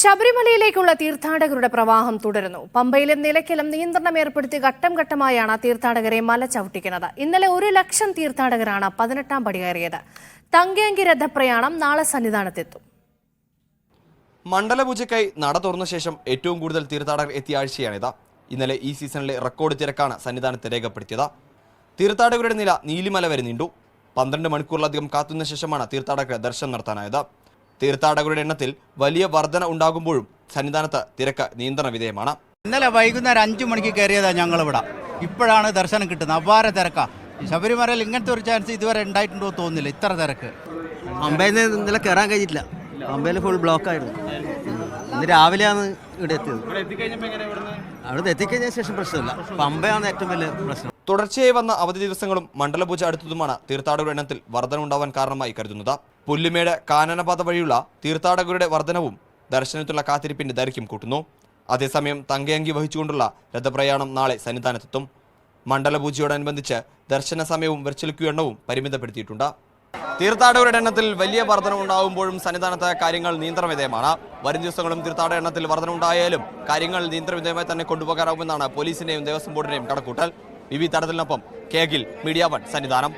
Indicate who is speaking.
Speaker 1: ശബരിമലയിലേക്കുള്ള തീർത്ഥാടകരുടെ പ്രവാഹം തുടരുന്നു. പമ്പയിലും നിലയ്ക്കലും നിയന്ത്രണം ഏർപ്പെടുത്തി ഘട്ടം ഘട്ടമായാണ് തീർത്ഥാടകരെ മല ചവിട്ടിക്കുന്നത്. ഇന്നലെ ഒരു ലക്ഷം തീർത്ഥാടകരാണ് പതിനെട്ടാം പടി കയറിയത്. തങ്കയങ്കി രഥപ്രയാണം നാളെ സന്നിധാനത്തെത്തും.
Speaker 2: മണ്ഡലപൂജയ്ക്കായി നട തുറന്ന ശേഷം ഏറ്റവും കൂടുതൽ തീർത്ഥാടകർ എത്തിയ ആഴ്ചയാണിത്. ഇന്നലെ ഈ സീസണിലെ റെക്കോർഡ് തിരക്കാണ് സന്നിധാനത്ത് രേഖപ്പെടുത്തിയത്. തീർത്ഥാടകരുടെ നില നീലിമല വരെ നീണ്ടു. പന്ത്രണ്ട് മണിക്കൂറിലധികം കാത്തുന്ന ശേഷമാണ് തീർത്ഥാടകർ ദർശനം നടത്താനായത്. തീർത്ഥാടകരുടെ എണ്ണത്തിൽ വലിയ വർധന ഉണ്ടാകുമ്പോഴും സന്നിധാനത്ത് തിരക്ക് നിയന്ത്രണ വിധേയമാണ്.
Speaker 3: ഇന്നലെ വൈകുന്നേരം അഞ്ചു മണിക്ക് കയറിയതാണ് ഞങ്ങളിവിടെ. ഇപ്പോഴാണ് ദർശനം കിട്ടുന്നത്. അപാര തിരക്കാ. ശബരിമലയിൽ ഇങ്ങനത്തെ ഒരു ചാൻസ് ഇതുവരെ ഉണ്ടായിട്ടുണ്ടോ തോന്നില്ല തോന്നുന്നില്ല. ഇത്ര തിരക്ക്.
Speaker 4: അമ്പയിൽ നിന്ന് ഇന്നലെ കയറാൻ കഴിഞ്ഞിട്ടില്ല. ഫുൾ ബ്ലോക്ക് ആയിരുന്നു. ഇന്ന് രാവിലെയാണ് ഇവിടെ എത്തിയത്. അവിടെ എത്തിക്കഴിഞ്ഞ ശേഷം പ്രശ്നമില്ല. പമ്പയാണ് ഏറ്റവും വലിയ പ്രശ്നം.
Speaker 2: തുടർച്ചയായി വന്ന അവധി ദിവസങ്ങളും മണ്ഡലപൂജ അടുത്തതുമാണ് തീർത്ഥാടകരുടെ എണ്ണത്തിൽ വർധന ഉണ്ടാവാൻ കാരണമായി കരുതുന്നത്. പുല്ലുമേട് കാനനപാത വഴിയുള്ള തീർത്ഥാടകരുടെ വർധനവും ദർശനത്തിലുള്ള കാത്തിരിപ്പിന്റെ ദൈർഘ്യം കൂട്ടുന്നു. അതേസമയം തങ്കയങ്കി വഹിച്ചുകൊണ്ടുള്ള രഥപ്രയാണം നാളെ സന്നിധാനത്തെത്തും. മണ്ഡലപൂജയോടനുബന്ധിച്ച് ദർശന സമയവും വെർച്വൽ ക്യൂ എണ്ണവും പരിമിതപ്പെടുത്തിയിട്ടുണ്ട്. തീർത്ഥാടകരുടെ എണ്ണത്തിൽ വലിയ വർധന ഉണ്ടാകുമ്പോഴും സന്നിധാനത്ത് കാര്യങ്ങൾ നിയന്ത്രണവിധേയമാണ്. വരും ദിവസങ്ങളും തീർത്ഥാടക എണ്ണത്തിൽ വർധന ഉണ്ടായാലും കാര്യങ്ങൾ നിയന്ത്രണവിധേയമായി തന്നെ കൊണ്ടുപോകാനാവുമെന്നാണ് പോലീസിന്റെയും ദേവസ്വം ബോർഡിന്റെയും കണക്കൂട്ടൽ വിവി തടത്തിലിനൊപ്പം കെ മീഡിയ വൺ സന്നിധാനം.